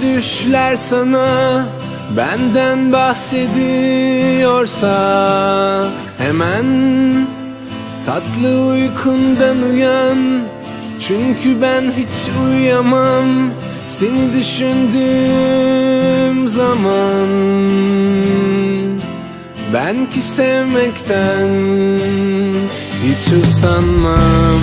Düşler sana Benden bahsediyorsa Hemen tatlı uykundan uyan. Çünkü ben hiç uyuyamam Seni düşündüğüm zaman. Ben ki sevmekten hiç usanmam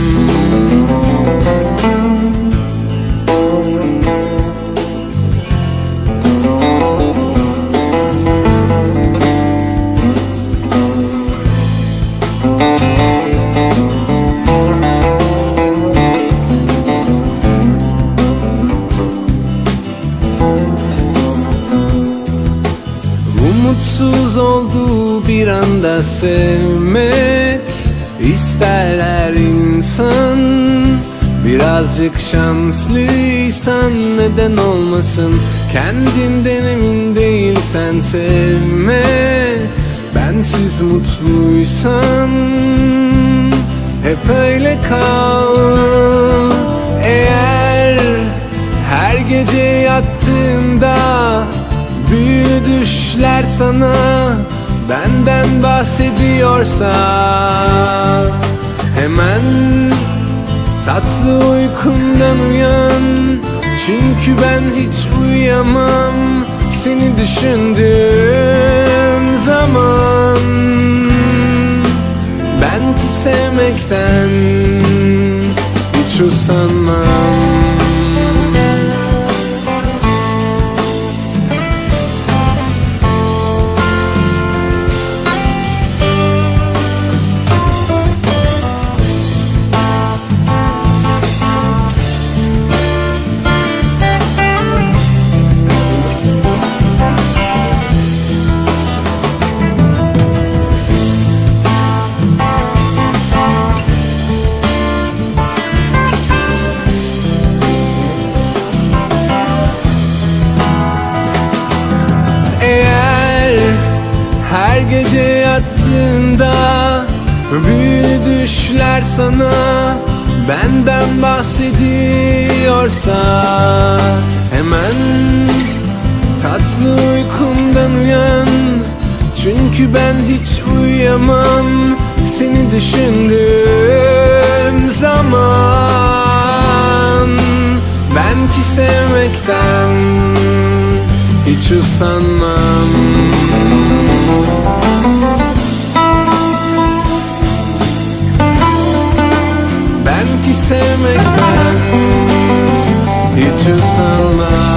bir anda sevmek ister her insan. Birazcık şanslıysan neden olmasın? Kendinden emin değilsen sevme. Bensiz mutluysan hep öyle kal. Eğer her gece yattığında Büyülü düşler sana benden bahsediyorsa Hemen tatlı uykundan uyan. Çünkü ben hiç uyuyamam seni düşündüğüm zaman. Ben ki sevmekten hiç usanmam gece yattığında Büyülü düşler sana benden bahsediyorsa Hemen tatlı uykumdan uyan Çünkü ben hiç uyuyamam seni düşündüğüm zaman Ben ki sevmekten hiç usanmam ki sevmekten. Hiç usanmam